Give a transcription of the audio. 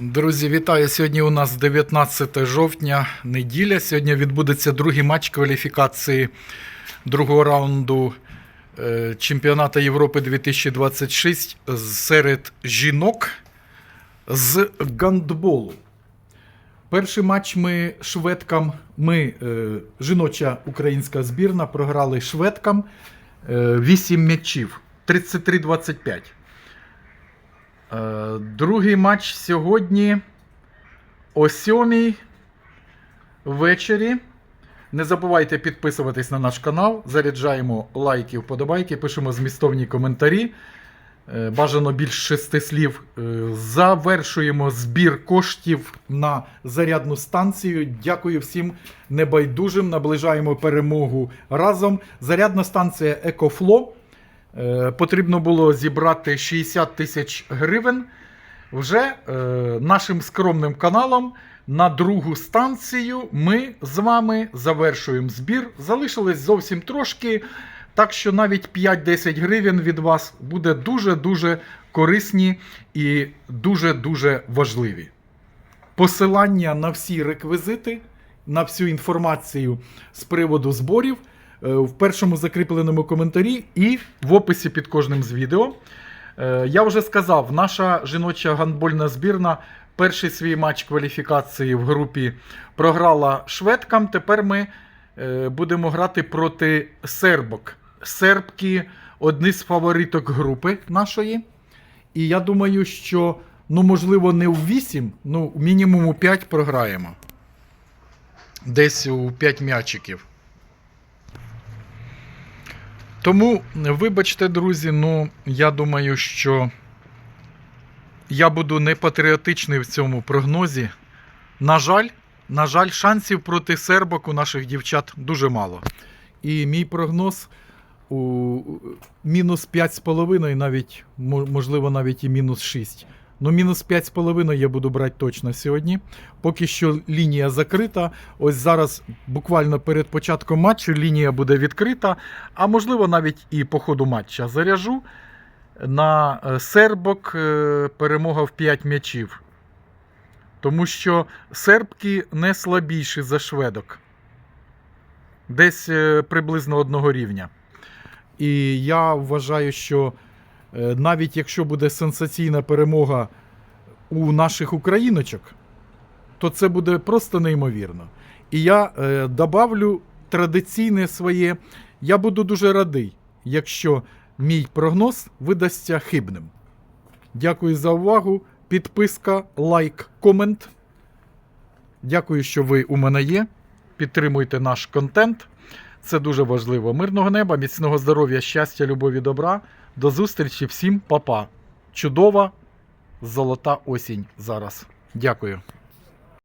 Друзі, вітаю! Сьогодні у нас 19 жовтня, неділя. Сьогодні відбудеться другий матч кваліфікації другого раунду е, Чемпіонату Європи 2026 серед жінок з гандболу. Перший матч ми шведкам, ми, е, жіноча українська збірна, програли шведкам е, 8 м'ячів 33-25. Е, Другий матч сьогодні о 7 ввечері. Не забувайте підписуватись на наш канал. Заряджаємо лайки, вподобайки, пишемо змістовні коментарі. Е, Бажано більш шести слів. Е, Завершуємо збір коштів на зарядну станцію. Дякую всім небайдужим. Наближаємо перемогу разом. Зарядна станція EcoFlow. Е, Потрібно було зібрати 60 тисяч гривень. Вже е, нашим скромним каналом на другу станцію ми з вами завершуємо збір. Залишилось зовсім трошки. Так що навіть 5-10 гривень від вас буде дуже-дуже корисні і дуже-дуже важливі. Посилання на всі реквізити, на всю інформацію з приводу зборів в першому закріпленому коментарі і в описі під кожним з відео. Е, Я вже сказав, наша жіноча гандбольна збірна перший свій матч кваліфікації в групі програла шведкам. Тепер ми е, будемо грати проти сербок. Сербки одні з фавориток групи нашої. І я думаю, що ну, можливо, не у 8, ну, мінімум у 5 програємо. Десь у 5 м'ячиків. Тому, вибачте, друзі, ну, я думаю, що я буду не патріотичний в цьому прогнозі. На жаль, на жаль, шансів проти сербок у наших дівчат дуже мало. І мій прогноз у мінус 5,5, навіть, можливо, навіть і мінус 6. Ну, мінус 5,5 я буду брати точно сьогодні. Поки що лінія закрита. Ось зараз, буквально перед початком матчу, лінія буде відкрита, а можливо, навіть і по ходу матча заряжу. На е, сербок е, перемога в 5 м'ячів. Тому що сербки не слабіші за шведок. Десь е, приблизно одного рівня. І я вважаю, що навіть якщо буде сенсаційна перемога у наших україночок, то це буде просто неймовірно. І я е, добавлю традиційне своє. Я буду дуже радий, якщо мій прогноз видасться хибним. Дякую за увагу. Підписка, лайк, комент. Дякую, що ви у мене є. Підтримуйте наш контент. Це дуже важливо. Мирного неба, міцного здоров'я, щастя, любові, добра. До зустрічі всім, па-па. Чудова золота осінь зараз. Дякую.